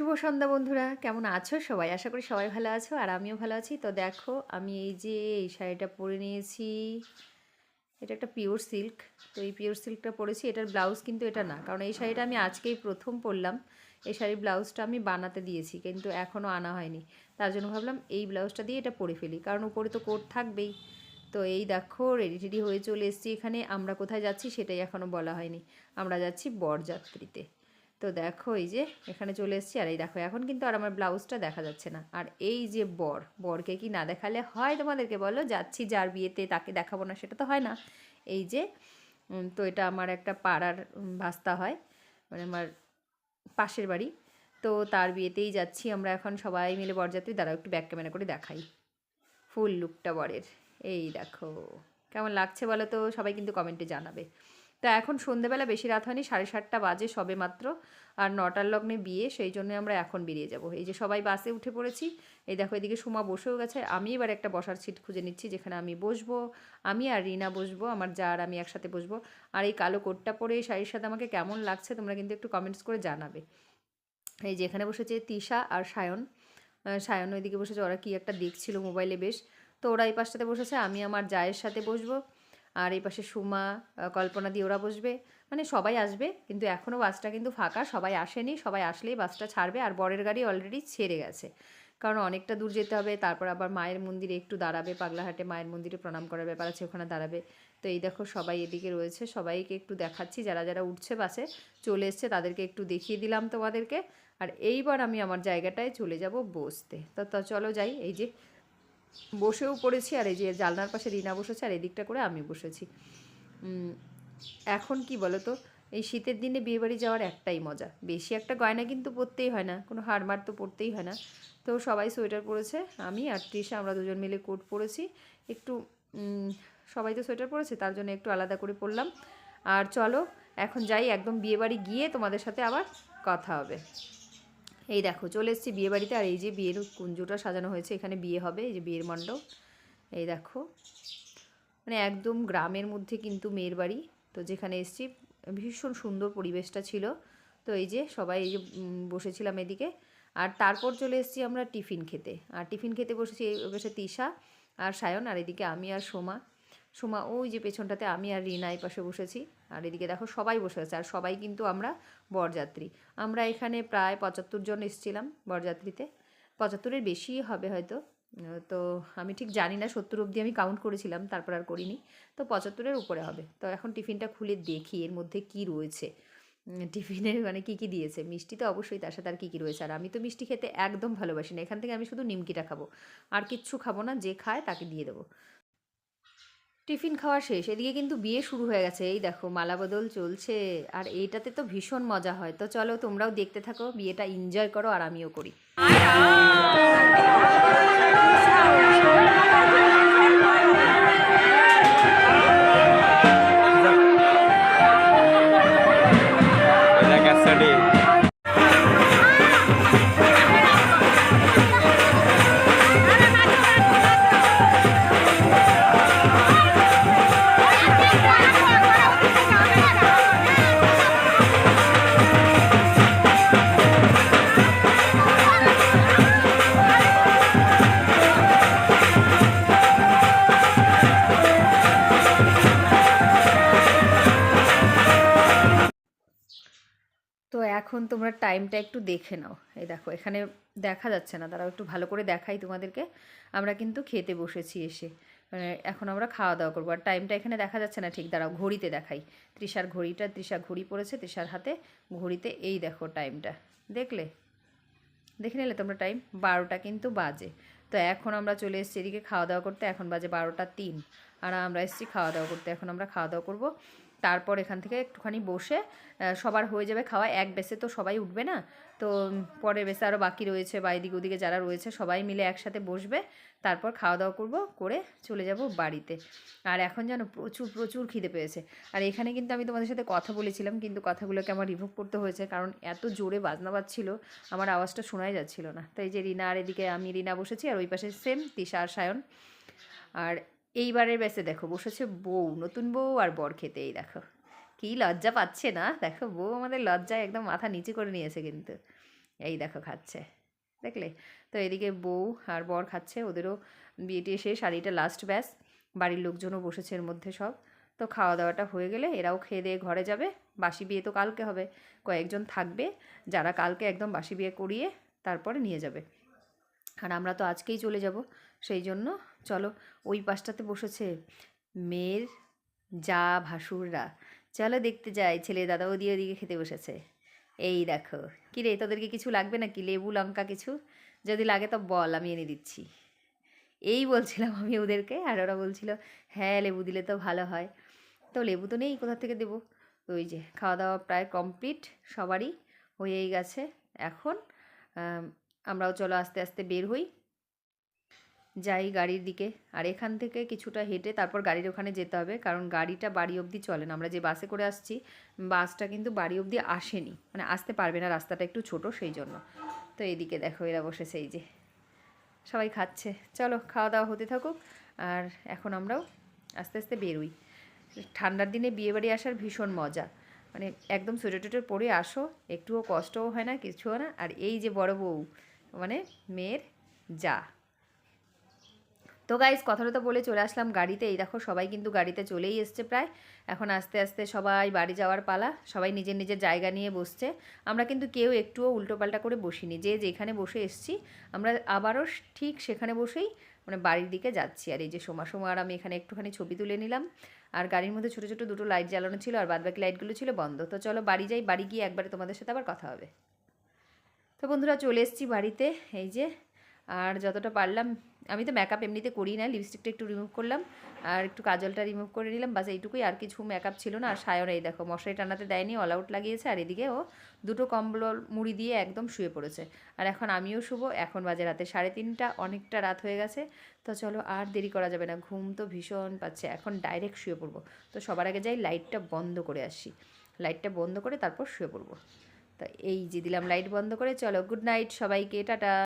শুভ সন্ধ্যা বন্ধুরা। কেমন আছো? সবাই আশা করি সবাই ভালো আছো আর আমিও ভালো আছি। তো দেখো, আমি এই যে এই শাড়িটা পরে নিয়েছি। এটা একটা পিওর সিল্ক তো এই পিওর সিল্কটা পরেছি। এটার ব্লাউজ কিন্তু এটা না। কারণ এই শাড়িটা আমি আজকেই প্রথম পরলাম। এই শাড়ির ব্লাউজটা আমি বানাতে দিয়েছি, কিন্তু এখনও আনা হয়নি। তার জন্য ভাবলাম এই ব্লাউজটা দিয়ে এটা পরে ফেলি। কারণ উপরে তো কোট থাকবেই। তো এই দেখো রেডি টেডি হয়ে চলে এসেছি এখানে। আমরা কোথায় যাচ্ছি সেটাই এখনও বলা হয়নি। আমরা যাচ্ছি বরযাত্রীতে। তো দেখো এই যে এখানে চলে এসেছি, আর এই দেখো, এখন কিন্তু আর আমার ব্লাউজটা দেখা যাচ্ছে না। আর এই যে বর, বরকে কি না দেখালে হয় তোমাদেরকে বলো? যাচ্ছি যার বিয়েতে, তাকে দেখাবো না, সেটা তো হয় না। এই যে তো এটা আমার একটা পাড়ার ভাস্তা হয় মানে আমার পাশের বাড়ি। তো তার বিয়েতেই যাচ্ছি, আমরা এখন সবাই মিলে বরযাত্রী। দাঁড়াও, একটু ব্যাক ক্যামেরা করে দেখাই। ফুল লুকটা বরের। এই দেখো, কেমন লাগছে বলো তো? সবাই কিন্তু কমেন্টে জানাবে। তো এখন সন্ধেবেলা বেশি রাত হয়নি, সাড়ে সাতটা বাজে সবে মাত্র। আর নটার লগ্নে বিয়ে, সেই জন্য আমরা এখন বেরিয়ে যাব। এই যে সবাই বাসে উঠে পড়েছি, এই দেখো এদিকে সুমা বসেও গেছে। আমি এবার একটা বসার সিট খুঁজে নিচ্ছি, যেখানে আমি বসবো। আমি আর রিনা বসবো, আমার যা আর আমি একসাথে বসবো। আর এই কালো কোটটা পরে এই শাড়ির সাথে আমাকে কেমন লাগছে, তোমরা কিন্তু একটু কমেন্টস করে জানাবে। এই যে এখানে বসেছে তিশা আর সায়ন। সায়ন ওইদিকে বসেছে, ওরা কি একটা দেখছিল মোবাইলে বেশ। তো ওরা এই পাশটাতে বসেছে, আমি আমার জায়ের সাথে বসবো। আর এই পাশে সুমা কল্পনা দিয়ে ওরা বসবে। মানে সবাই আসবে, কিন্তু এখনও বাসটা কিন্তু ফাঁকা, সবাই আসেনি, সবাই আসলেই বাসটা ছাড়বে, আর বরের গাড়ি অলরেডি ছেড়ে গেছে। কারণ অনেকটা দূর যেতে হবে, তারপর আবার মায়ের মন্দিরে একটু দাঁড়াবে, পাগলাহাটে মায়ের মন্দিরে প্রণাম করার ব্যাপার আছে, ওখানে দাঁড়াবে। তো এই দেখো সবাই এদিকে রয়েছে, সবাইকে একটু দেখাচ্ছি, যারা যারা উঠছে বাসে, চলে এসছে, তাদেরকে একটু দেখিয়ে দিলাম তোমাদেরকে। আর এইবার আমি আমার জায়গাটায় চলে যাব বসতে। তো, চলো যাই, এই যে বসেও পড়েছি আর এই যে জানলার পাশে রিনা বসেছে আর এদিকটা করে আমি বসেছি। এখন কি বলো তো এই শীতের দিনে বিয়েবাড়ি যাওয়ার একটাই মজা। বেশি একটা গয়না কিন্তু পরতেই হয় না, কোনো হারমার তো পরতেই হয় না। তো সবাই সোয়েটার পরেছে, আমি আর তৃষা আমরা দুজন মিলে কোট পরেছি। একটু সবাই তো সোয়েটার পরেছে, তার জন্য একটু আলাদা করে পরলাম। আর চলো, এখন যাই, একদম বিয়েবাড়ি গিয়ে তোমাদের সাথে আবার কথা হবে। এই দেখো, চলে এসেছি বিয়ে বাড়িতে আর এই যে বিয়ের কুঞ্জটা সাজানো হয়েছে, এখানে বিয়ে হবে, এই যে বিয়ের মণ্ডপ। এই দেখো মানে একদম গ্রামের মধ্যে কিন্তু মেয়ের বাড়ি। তো যেখানে এসেছি, ভীষণ সুন্দর পরিবেশটা ছিল। তো এই যে সবাই এই যে বসেছিলাম এদিকে। আর তারপর চলে এসেছি আমরা টিফিন খেতে। আর টিফিন খেতে বসেছি বসে তিশা আর সায়ন, আর এদিকে আমি আর সোমা। সোমা, ওই যে পেছনটাতে আমি আর রিনা এই পাশে বসেছি। আর এদিকে দেখো সবাই বসে আছে, আর সবাই কিন্তু আমরা বরযাত্রী। আমরা এখানে প্রায় পঁচাত্তর জন এসেছিলাম বরযাত্রীতে। পঁচাত্তরের বেশি হবে হয়তো। তো আমি ঠিক জানি না, সত্তর অবধি আমি কাউন্ট করেছিলাম, তারপর আর করিনি। তো পঁচাত্তরের উপরে হবে। তো এখন টিফিনটা খুলে দেখি, এর মধ্যে কি রয়েছে। টিফিনে মানে কী কী দিয়েছে? মিষ্টি তো অবশ্যই তার সাথে আর কী কী রয়েছে? আর আমি তো মিষ্টি খেতে একদম ভালোবাসি না। এখান থেকে আমি শুধু নিমকিটা খাব। আর কিচ্ছু খাব না, যে খায় তাকে দিয়ে দেবো। টিফিন খাওয়া শেষ এদিকে কিন্তু বিয়ে শুরু হয়ে গেছে এই দেখো মালাবদল চলছে আর এইটাতে তো ভীষণ মজা হয় তো চলো তোমরাও দেখতে থাকো বিয়েটা এনজয় করো আর আমিও করি এখন তোমরা টাইমটা একটু দেখে নাও। এই দেখো, এখানে দেখা যাচ্ছে না। তারাও একটু ভালো করে দেখাই তোমাদেরকে। আমরা কিন্তু খেতে বসেছি এসে। মানে এখন আমরা খাওয়া দাওয়া করব। আর টাইমটা এখানে দেখা যাচ্ছে না ঠিক। দাঁড়াও, ঘড়িতে দেখাই। তৃষার ঘড়িটা, তৃষা ঘড়ি পড়েছে, তৃষার হাতে ঘড়িতে এই দেখো টাইমটা দেখলে? দেখে নিলে তোমরা টাইম বারোটা কিন্তু বাজে। তো এখন আমরা চলে এসেছি এদিকে খাওয়া দাওয়া করতে। এখন বাজে বারোটা তিন। আর আমরা এসেছি খাওয়া দাওয়া করতে। এখন আমরা খাওয়া দাওয়া করব তারপর এখান থেকে একটুখানি বসে সবার হয়ে যাবে খাওয়া। এক বেসে তো সবাই উঠবে না। তো পরের বেসে আরও বাকি রয়েছে বা এদিকে ওদিকে যারা রয়েছে সবাই মিলে একসাথে বসবে। তারপর খাওয়া দাওয়া করব, করে চলে যাব বাড়িতে। আর এখন যেন প্রচুর প্রচুর খিদে পেয়েছে। আর এখানে কিন্তু আমি তোমাদের সাথে কথা বলেছিলাম, কিন্তু কথাগুলোকে আমার রিভোভ করতে হয়েছে, কারণ এত জোরে বাজনা বাজছিল, আমার আওয়াজটা শোনাই যাচ্ছিল না। তাই যে রিনা আর এদিকে আমি রিনা বসেছি, আর ওই পাশে সেম তিশা আর সায়ন। আর এইবারের বেসে দেখো, বসেছে বউ, নতুন বউ আর বর খেতে, এই দেখো। কী লজ্জা পাচ্ছে না? দেখো, বউ আমাদের লজ্জায় একদম মাথা নিচে করে নিয়েছে কিন্তু। এই দেখো, খাচ্ছে। দেখলে? তো এদিকে বউ আর বর খাচ্ছে, ওদেরও বিয়েটি শেষ শাড়িটা লাস্ট ব্যাস বাড়ির লোকজনও বসেছে এর মধ্যে সব। তো খাওয়া দাওয়াটা হয়ে গেলে এরাও খেয়ে দিয়ে ঘরে যাবে। বাসি বিয়ে তো কালকে হবে। কয়েকজন থাকবে, যারা কালকে একদম বাসি বিয়ে করিয়ে তারপরে নিয়ে যাবে। আর আমরা তো আজকেই চলে যাব। সেই জন্য চলো ওই পাশটাতে বসেছে মেয়ের যা ভাসুররা। চলো দেখতে যাই, ছেলে দাদা ওদি ওদিকে খেতে বসেছে। এই দেখো, কী রে, তোদেরকে কিছু লাগবে নাকি? লেবু, লঙ্কা কিছু? যদি লাগে তো বল, আমি এনে দিচ্ছি। এই বলছিলাম আমি ওদেরকে, আর ওরা বলছিল হ্যাঁ লেবু দিলে তো ভালো হয়। তো লেবু তো নেই, কোথা থেকে দেবো? তো ওই যে খাওয়া দাওয়া প্রায় কমপ্লিট, সবারই হয়েই গেছে। এখন আমরাও চলো আস্তে আস্তে বের হই। যাই গাড়ির দিকে। আর এখান থেকে কিছুটা হেঁটে তারপর গাড়ির ওখানে যেতে হবে, কারণ গাড়িটা বাড়ি অবধি চলে না। আমরা যে বাসে করে আসছি, বাসটা কিন্তু বাড়ি অবধি আসেনি। মানে আসতে পারবে না, রাস্তাটা একটু ছোট সেই জন্য। তো এদিকে দেখো, এরা বসেছে এই যে। সবাই খাচ্ছে। চলো খাওয়া দাওয়া হতে থাকুক। আর এখন আমরাও আস্তে আস্তে বেরোই। ঠান্ডার দিনে বিয়েবাড়ি আসার ভীষণ মজা। মানে একদম সোয়েটার টোয়েটার পরে আসো, একটুও কষ্টও হয় না, কিছুও না। আর এই যে বড় বউ মানে মেয়ের যা। তো গাইজ কথাটা তো বলে চলে আসলাম গাড়িতে এই দেখো, সবাই কিন্তু গাড়িতে চলেই এসছে প্রায়। এখন আস্তে আস্তে সবাই বাড়ি যাওয়ার পালা। সবাই নিজের নিজের জায়গা নিয়ে বসছে। আমরা কিন্তু কেউ একটুও উল্টোপাল্টা করে বসিনি। যে যেখানে বসে এসছি, আমরা আবারও ঠিক সেখানে বসেই মানে বাড়ির দিকে যাচ্ছি। আর এই যে সোমা সোমা আর আমি এখানে একটুখানি ছবি তুলে নিলাম। আর গাড়ির মধ্যে ছোটো ছোটো দুটো লাইট জ্বালানো ছিল আর বাদবাকি লাইটগুলো ছিল বন্ধ। তো চলো বাড়ি যাই, বাড়ি গিয়ে একবারে তোমাদের সাথে আবার কথা হবে। তো বন্ধুরা, চলে এসেছি বাড়িতে। এই যে আর যতটা পারলাম, আমি তো মেকআপ এমনিতে করি না লিপস্টিকটা একটু রিমুভ করলাম, আর একটু কাজলটা রিমুভ করে নিলাম বাস এইটুকুই, আর কিছু মেকআপ ছিল না, আর সায়ন এই দেখো, মশারি টানাতে দেয়নি অল আউট লাগিয়েছে, আর এদিকে ও দুটো কম্বল মুড়ি দিয়ে একদম শুয়ে পড়েছে। আর এখন আমিও শুবো, এখন বাজে রাতে সাড়ে তিনটা, অনেকটা রাত হয়ে গেছে, তো চলো আর দেরি করা যাবে না, ঘুম তো ভীষণ পাচ্ছে, এখন ডাইরেক্ট শুয়ে পড়ব। তো সবার আগে যাই লাইটটা বন্ধ করে আসি লাইটটা বন্ধ করে তারপর শুয়ে পড়ব। তা এই যে দিলাম লাইট বন্ধ করে, চলো গুড নাইট সবাইকে, টাটা।